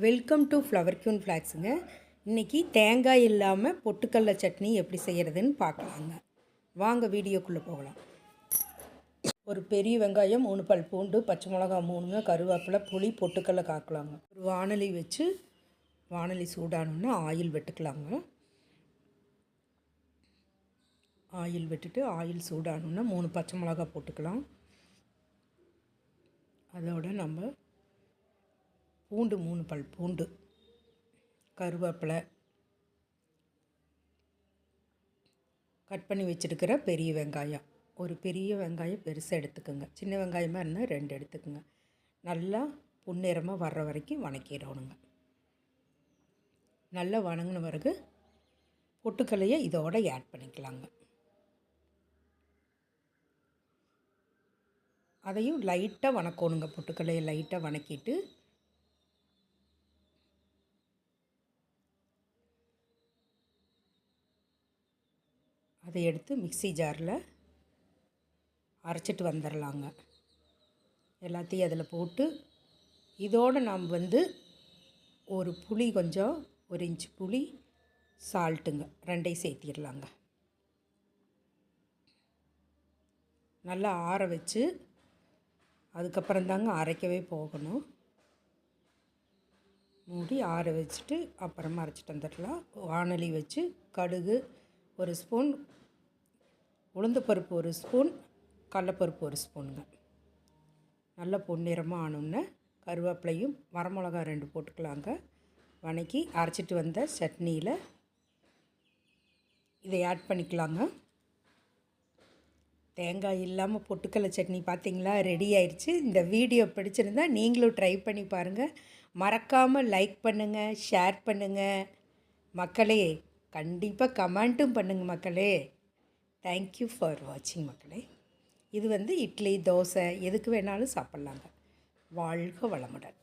Welcome to flower queen ஃப்ளாக்ஸுங்க இன்றைக்கி தேங்காய் இல்லாமல் பொட்டுக்கடல சட்னி எப்படி செய்கிறதுன்னு பார்க்கலாங்க. வாங்க வீடியோக்குள்ளே போகலாம். ஒரு பெரிய வெங்காயம் மூணு பல் பூண்டு பச்சை மிளகா மூணுங்க கருவேப்பிலை புளி பொட்டுக்கடல காக்கலாங்க. ஒரு வானொலி வச்சு வானொலி சூடானோன்னா ஆயில் வெட்டுக்கலாங்க. ஆயில் விட்டுட்டு ஆயில் சூடானோன்னா மூணு பச்சை மிளகா போட்டுக்கலாம். அதோட நம்ம பூண்டு மூணு பல் பூண்டு. கருவேப்பிலை கட் பண்ணி வச்சுருக்கிற பெரிய வெங்காயம். ஒரு பெரிய வெங்காயம் பெருசாக எடுத்துக்கோங்க. சின்ன வெங்காயமாக இருந்தால் ரெண்டு எடுத்துக்கோங்க. நல்லா புன்னிறமாக வர்ற வரைக்கும் வணக்கிடணுங்க. நல்லா வணங்கின பிறகு பொட்டுக்கலையை இதோடு ஆட் பண்ணிக்கலாங்க. அதையும் லைட்டாக வணக்கணுங்க. பொட்டுக்கலையை லைட்டாக வணக்கிட்டு அதை எடுத்து மிக்ஸி ஜாரில் அரைச்சிட்டு வந்துடலாங்க. எல்லாத்தையும் அதில் போட்டு இதோடு நாம் வந்து ஒரு புளி கொஞ்சம் ஒரு இன்ச்சு புளி சால்ட்டுங்க. ரெண்டையும் சேர்த்திடலாங்க. நல்லா ஆற வச்சு அதுக்கப்புறம் தாங்க அரைக்கவே போகணும். மூடி ஆற வச்சுட்டு அப்புறமா அரைச்சிட்டு வந்துடலாம். வானொலி வச்சு கடுகு ஒரு ஸ்பூன் உளுந்தப்பருப்பு ஒரு ஸ்பூன் கடலப்பருப்பு ஒரு ஸ்பூனுங்க. நல்ல பொன்னிறமாக ஆனோன்னே கருவேப்பிலையும் வரமிளகா ரெண்டு போட்டுக்கலாங்க. வணக்கி அரைச்சிட்டு வந்த சட்னியில் இதை ஆட் பண்ணிக்கலாங்க. தேங்காய் இல்லாமல் பொட்டுக்கடலை சட்னி பார்த்தீங்களா ரெடி ஆயிடுச்சு இந்த வீடியோ பிடிச்சிருந்தா நீங்களும் ட்ரை பண்ணி பாருங்கள் மறக்காமல் லைக் பண்ணுங்கள் ஷேர் பண்ணுங்கள் மக்களே கண்டிப்பாக கமெண்ட்டும் பண்ணுங்கள் மக்களே. தேங்க்யூ ஃபார் வாட்சிங் மக்களே. இது வந்து இட்லி தோசை எதுக்கு வேணாலும் சாப்பிட்லாங்க. வாழ்க வளமுடன்.